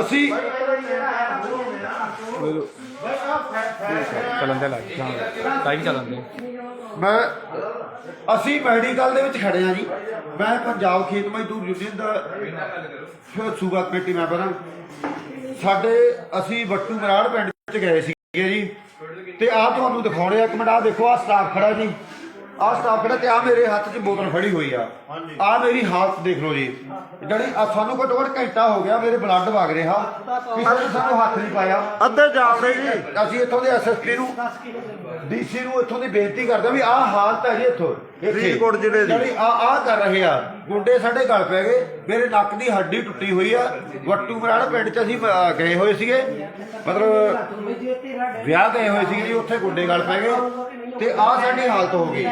ਅਸੀਂ ਚੱਲਣ ਦੇ ਲੱਗ ਲਾਈਵ ਚੱਲਣ ਦੇ ਮੈਂ ਅਸੀਂ ਮੈਡੀਕਲ ਦੇ ਵਿੱਚ ਖੜੇ ਆ ਜੀ। ਮੈਂ ਪੰਜਾਬ ਖੇਤ ਮਜ਼ਦੂਰ ਯੂਨੀਅਨ ਦਾ ਸੂਬਾ ਕਮੇਟੀ ਮੈਂਬਰ ਹਾਂ। ਸਾਡੇ ਅਸੀਂ ਵੱਟੂ ਮਰਾੜ ਪਿੰਡ ਵਿੱਚ ਗਏ ਸੀਗੇ ਜੀ। ਤੇ ਆਹ ਤੁਹਾਨੂੰ ਦਿਖਾਉਣੇ ਆ। ਇੱਕ ਮਿੰਟ, ਆਹ ਦੇਖੋ, ਆਹ ਸਟਾਫ ਖੜਾ ਜੀ। ਆਹ ਸਟਾਫ ਖੜਾ ਤੇ ਆ ਮੇਰੇ ਹੱਥ 'ਚ ਬੋਤਲ ਫੜੀ ਹੋਈ ਆ। ਆ ਮੇਰੀ ਹਾਲਤ ਦੇਖ ਲਓ ਜੀ। ਜਿਹੜੀ ਆ ਸਾਨੂੰ ਘੱਟੋ ਘੱਟ ਘੰਟਾ ਹੋ ਗਿਆ ਮੇਰੇ ਬਲੱਡ ਵਗ ਰਿਹਾ। ਕਿਸੇ ਨੇ ਸਾਨੂੰ ਹੱਥ ਨਹੀਂ ਪਾਇਆ। ਅੱਧੇ ਜਾਵੜੇ ਜੀ। ਅਸੀਂ ਇੱਥੋਂ ਦੇ ਐਸਐਸਪੀ ਨੂੰ ਡੀਸੀ ਨੂੰ ਇੱਥੋਂ ਦੀ ਬੇਨਤੀ ਕਰਦੇ ਹਾਂ ਵੀ ਆਹ ਹਾਲਤ ਹੈ ਜੀ ਇੱਥੋਂ। ਇੱਥੇ। ਫਰੀਦਕੋਟ ਜ਼ਿਲ੍ਹੇ ਦੀ। ਜਿਹੜੀ ਆ ਆ ਕਰ ਰਹੇ ਆ। ਗੁੰਡੇ ਸਾਡੇ ਗਲ ਪੈ ਗਏ ਮੇਰੇ ਨੱਕ ਦੀ ਹੱਡੀ ਟੁੱਟੀ ਹੋਈ ਆ। ਵੱਟੂ ਮਰਾੜ ਪਿੰਡ ਚ ਅਸੀਂ ਅਹ, ਗਏ ਹੋਏ ਸੀਗੇ। ਮਤਲਬ ਵਿਆਹ ਗਏ ਹੋਏ ਸੀਗੇ ਜੀ ਉੱਥੇ ਗੁੰਡੇ ਗਲ ਪੈ ਗਏ। ਤੇ ਆ ਸਾਡੀ ਹਾਲਤ ਹੋ ਗਈ।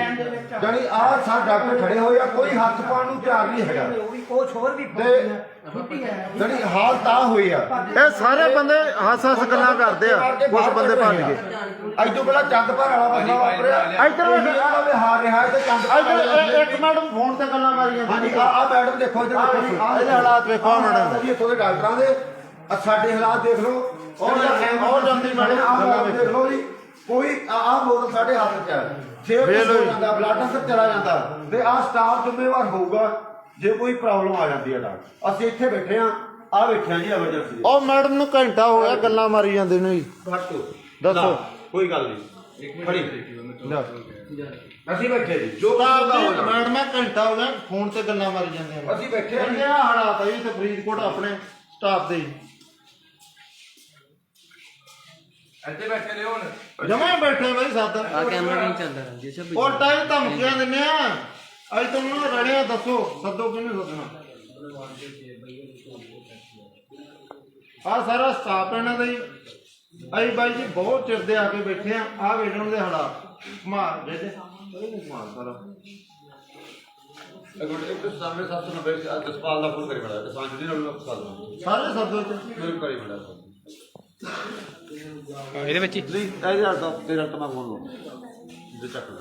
ਜਾਨੀ ਆ ਸਾ ਡਾਕਟਰ ਖੜੇ ਹੋਏ ਆ ਕੋਈ ਹੱਥ ਪਾਉਣ ਨੂੰ ਤਿਆਰ ਨਹੀਂ ਹੈਗਾ। ਕੋਚ ਹੋਰ ਵੀ ਤੇ ਜਾਨੀ ਹਾਲਤ ਆ ਹੋਈ ਆ। ਇਹ ਸਾਰੇ ਬੰਦੇ ਹੱਸ ਹੱਸ ਗੱਲਾਂ ਕਰਦੇ ਆ। ਕੁਝ ਬੰਦੇ ਭੱਜ ਗਏ। ਅੱਜ ਤੋਂ ਪਹਿਲਾਂ ਚੰਦਪੁਰ ਵਾਲਾ ਮਸਲਾ ਵਾਪਰਿਆ ਇੱਧਰ ਵੇਖ। ਇਹ ਆ ਵੀ ਹਾਰ ਰਿਹਾ ਤੇ ਚੰਦਪੁਰ ਇੱਧਰ ਇੱਕ ਮੈਡਮ ਫੋਨ ਤੇ ਗੱਲਾਂ ਮਾਰੀਆਂ ਹਾਂਜੀ ਆ ਆ ਮੈਡਮ ਦੇਖੋ ਇੱਧਰ ਇਹਦੇ ਹਾਲਾਤ ਵੇਖੋ ਮੈਡਮ। ਜੀ ਇੱਥੋਂ ਦੇ ਡਾਕਟਰਾਂ ਦੇ। ਆ ਸਾਡੇ ਹਾਲਾਤ ਦੇਖ ਲਓ। ਉਹ ਜਾਂਦੀ- ਮੈਡਮ, ਹਾਲਾਤ ਦੇਖ ਲਓ ਜੀ। ਕੋਈ ਆ ਆ ਬੋਤਲ ਸਾਡੇ ਹੱਥ 'ਚ ਹੈ ਛੇ ਵੇਖ ਲਓ ਹੋ ਜੀ। ਜਾਂਦਾ ਬਲੱਡ ਅੰਦਰ ਚਲਾ ਜਾਂਦਾ। ਤੇ ਆ ਸਟਾਫ ਜ਼ਿੰਮੇਵਾਰ ਹੋਊਗਾ। ਜੇ ਕੋਈ ਪ੍ਰੋਬਲਮ ਆ ਜਾਂਦੀ ਹੈ ਡਾਕਟਰ ਅਸੀਂ ਇੱਥੇ ਬੈਠੇ ਆ ਆ ਬੈਠੇ ਆ ਜੀ ਐਮਰਜੈਂਸੀ ਉਹ ਮੈਡਮ ਨੂੰ ਘੰਟਾ ਹੋ ਗਿਆ ਗੱਲਾਂ ਮਾਰੀ ਜਾਂਦੇ ਨੂੰ ਜੀ। ਹਟੋ ਦੱਸੋ। ਕੋਈ ਗੱਲ ਨਹੀਂ। ਖੜੀ। ਅਸੀਂ ਬੈਠੇ ਜੀ। ਜੋ ਕੰਮ ਦਾ ਹੋਣਾ। ਮੈਡਮ ਮੈਂ ਘੰਟਾ ਹੋ ਗਿਆ ਫੋਨ ਤੇ ਗੱਲਾਂ ਮਾਰੀ ਜਾਂਦੇ ਆ ਅਸੀਂ ਬੈਠੇ ਆ ਹਾਲਾਤ ਆ ਜੀ ਤੇ ਫਰੀਦਕੋਟ ਆਪਣੇ ਸਟਾਫ ਦੇ। ਇੱਥੇ ਬੈਠੇ ਨੇ ਹੁਣ। ਜਮਾ ਬੈਠੇ ਬਈ ਸਾਥ ਆ ਕੈਮਰਾ ਨਹੀਂ ਚੱਲਦਾ ਜੀ ਸਭ ਔਰ ਟਾਈਮ ਧਮਕੀਆਂ ਦਿੰਦੇ ਆ। ਅੱਜ ਤੁਹਾਨੂੰ ਰੜਿਆ ਦੱਸੋ ਸੱਦੋ ਕਿਹਨੂੰ ਸੱਦਣਾ? ਆ ਸਾਰਾ ਸਟਾਫ ਇਹਨਾਂ ਦਾ ਹੀ। ਅਸੀਂ ਬਾਈ ਜੀ ਬਹੁਤ ਚਿਰ ਦੇ ਆ ਕੇ ਬੈਠੇ ਆ ਆ ਵੇਖਣ ਦੇ ਹਾਲਾਤ। ਮਾਰ ਦੇ ਦੇ। ਮਾਰ ਸਾਰਾ ਅਗਰ ਇੱਕ ਸਾਹਮਣੇ 790 ਜਸਪਾਲ ਦਾ ਫੋਨ ਕਰੀ ਬੜਾ ਕਿਸਾਨ ਜੀ ਨਾਲ ਸਾਲ ਸਾਰੇ ਸੱਦੋ ਚ ਮੇਰੇ ਕਰੀ ਬੜਾ ਇਹਦੇ ਵਿੱਚ ਹੀ। ਪਲੀਜ਼ ਇਹ ਤੇਰਾ ਤਾਂ ਫੋਨ ਲਓ। ਜੇ ਚੱਕ ਲੈ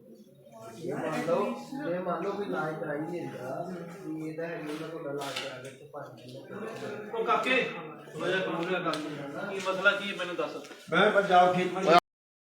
ਦਾ ਮੰਨ ਲਓ ਜੇ ਮੰਨ ਲਓ ਕੋਈ ਇਲਾਜ ਕਰਾਈ ਨਹੀਂ ਹੁੰਦਾ ਵੀ ਇਹਦਾ ਹੈ ਨਹੀਂ ਤੁਹਾਡਾ ਇਲਾਜ ਕਰਾ ਕੇ ਤੇ ਭੱਜ ਉਹ ਕਾਕੇ ਥੋੜਾ ਜਿਹਾ ਦਾ ਗੱਲ ਕੀ ਮਸਲਾ ਕੀ ਹੈ ਮੈਨੂੰ ਦੱਸ। ਮੈਂ ਪੰਜਾਬ ਖੇਤ